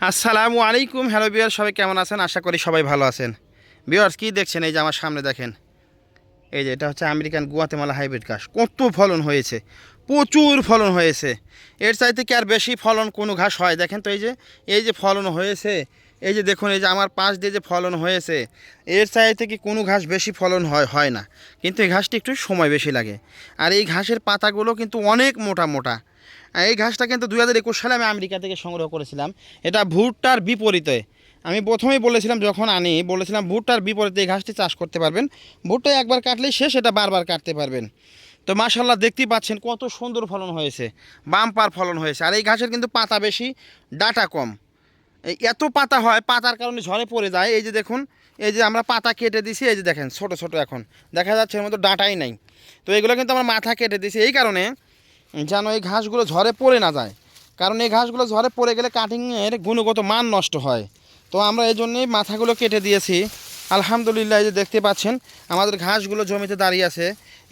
আসসালামু আলাইকুম, হ্যালো বিয়ার সবাই কেমন আছেন? আশা করি সবাই ভালো আছেন। বিয়ার্স কী দেখছেন? এই যে আমার সামনে দেখেন। এই যে, এটা হচ্ছে আমেরিকান গুয়াতেমালা হাইব্রিড ঘাস। কত ফলন হয়েছে। প্রচুর ফলন হয়েছে। এর চাইতে কি আর বেশি ফলন কোনো ঘাস হয়? দেখেন তো এই যে এই যে ফলন হয়েছে, এই যে দেখুন, এই যে আমার পাশ দিয়ে যে ফলন হয়েছে, এর চাইতে কি কোনো ঘাস বেশি ফলন হয় হয় না। কিন্তু এই ঘাসটি একটু সময় বেশি লাগে। আর এই ঘাসের পাতাগুলো কিন্তু অনেক মোটা মোটা। এই ঘাসটা কিন্তু দু হাজার একুশ সালে আমি আমেরিকা থেকে সংগ্রহ করেছিলাম। এটা ভুট্টার বিপরীতে। আমি প্রথমেই বলেছিলাম যখন আনি, বলেছিলাম ভুট্টার বিপরীতে এই ঘাসটি চাষ করতে পারবেন। ভুট্টা একবার কাটলেই শেষ, এটা বারবার কাটতে পারবেন। তো মাশাল্লাহ দেখতেই পাচ্ছেন কত সুন্দর ফলন হয়েছে, বাম্পার ফলন হয়েছে। আর এই ঘাসের কিন্তু পাতা বেশি, ডাটা কম। এত পাতা হয়, পাতার কারণে ঝরে পড়ে যায়। এই যে দেখুন, এই যে আমরা পাতা কেটে দিছি, এই যে দেখেন, ছোট ছোট এখন। দেখা যাচ্ছে এর মধ্যে ডাটাই নাই। তো এগুলো কিন্তু আমরা মাথা কেটে দিছি। এই কারণে যেন এই ঘাসগুলো ঝরে পড়ে না যায়। কারণ এই ঘাসগুলো ঝরে পড়ে গেলে কাটিংয়ের গুণগত মান নষ্ট হয়। তো আমরা এই জন্যেই মাথাগুলো কেটে দিয়েছি। আলহামদুলিল্লাহ যে দেখতে পাচ্ছেন, আমাদের ঘাসগুলো জমিতে দাঁড়িয়ে আছে।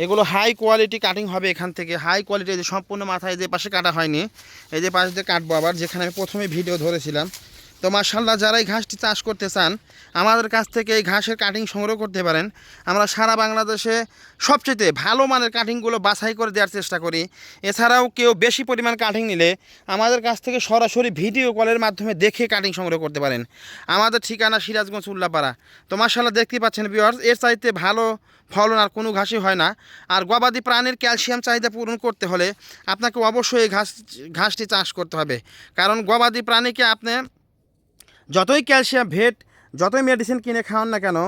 এগুলো হাই কোয়ালিটি কাটিং হবে এখান থেকে। হাই কোয়ালিটি যে সম্পূর্ণ মাথায় যে পাশে কাটা হয়নি, এই যে পাশে দিয়ে কাটবো আবার, যেখানে আমি প্রথমে ভিডিও ধরেছিলাম। তো মার্শাল্লাহ যারা এই ঘাসটি চাষ করতে চান, আমাদের কাছ থেকে এই ঘাসের কাটিং সংগ্রহ করতে পারেন। আমরা সারা বাংলাদেশে সবচেয়ে ভালো মানের কাটিংগুলো বাছাই করে দেওয়ার চেষ্টা করি। এছাড়াও কেউ বেশি পরিমাণ কাটিং নিলে আমাদের কাছ থেকে সরাসরি ভিডিও কলের মাধ্যমে দেখে কাটিং সংগ্রহ করতে পারেন। আমাদের ঠিকানা সিরাজগঞ্জ উল্লাপাড়া। তো মার্শাল্লাহ দেখতে পাচ্ছেন ভিউয়ার্স এর চাইতে ভালো ফলন আর কোনো ঘাসই হয় না। আর গবাদি প্রাণীর ক্যালসিয়াম চাহিদা পূরণ করতে হলে আপনাকে অবশ্যই ঘাস, ঘাসটি চাষ করতে হবে। কারণ গবাদি প্রাণীকে আপনি যতই ক্যালসিয়াম, ভেট, যতই মেডিসিন কিনে খাওয়ান না কেন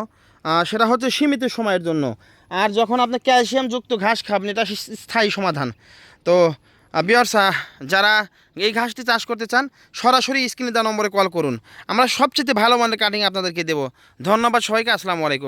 সেটা হচ্ছে সীমিত সময়ের জন্য। আর যখন আপনি ক্যালসিয়ামযুক্ত ঘাস খাবেন, এটা স্থায়ী সমাধান। তো বিয়ার্সা যারা এই ঘাসটি চাষ করতে চান, সরাসরি স্ক্রিনে দেওয়া নম্বরে কল করুন। আমরা সবচেয়ে ভালো মানের কাটিং আপনাদেরকে দেবো। ধন্যবাদ সবাইকে, আসসালামু আলাইকুম।